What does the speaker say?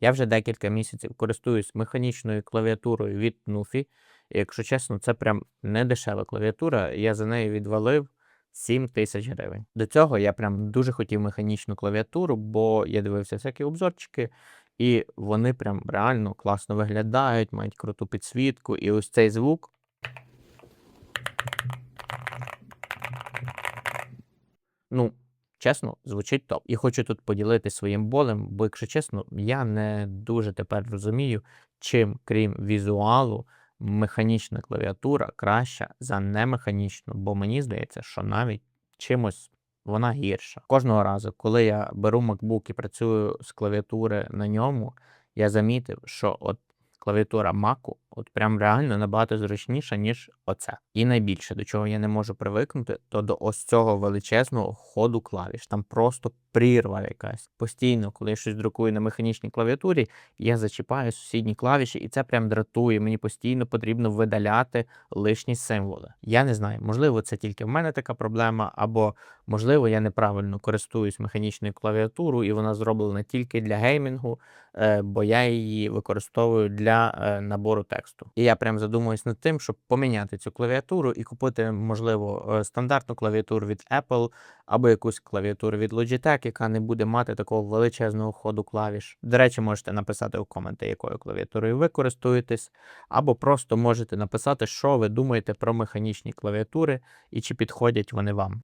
Я вже декілька місяців користуюсь механічною клавіатурою від Nufi. Якщо чесно, це прям не дешева клавіатура. Я за нею відвалив 7 тисяч гривень. До цього я прям дуже хотів механічну клавіатуру, бо я дивився всякі обзорчики, і вони прям реально класно виглядають, мають круту підсвітку. І ось цей звук. Ну, чесно, звучить топ. І хочу тут поділитися своїм болем, бо, якщо чесно, я не дуже тепер розумію, чим, крім візуалу, механічна клавіатура краща за немеханічну, бо мені здається, що навіть чимось вона гірша. Кожного разу, коли я беру MacBook і працюю з клавіатури на ньому, я замітив, що от клавіатура Mac от прям реально набагато зручніша, ніж оце. І найбільше, до чого я не можу привикнути, то до ось цього величезного ходу клавіш. Там просто прірва якась. Постійно, коли я щось друкую на механічній клавіатурі, я зачіпаю сусідні клавіші, і це прям дратує. Мені постійно потрібно видаляти лишні символи. Я не знаю, можливо, це тільки в мене така проблема, або можливо, я неправильно користуюсь механічною клавіатурою, і вона зроблена тільки для геймінгу, е, бо я її використовую для е, набору тексту. І я прям задумуюсь над тим, щоб поміняти цю клавіатуру і купити, можливо, е, стандартну клавіатуру від Apple або якусь клавіатуру від Logitech, яка не буде мати такого величезного ходу клавіш. До речі, можете написати у коменти, якою клавіатурою ви користуєтесь, або просто можете написати, що ви думаєте про механічні клавіатури і чи підходять вони вам.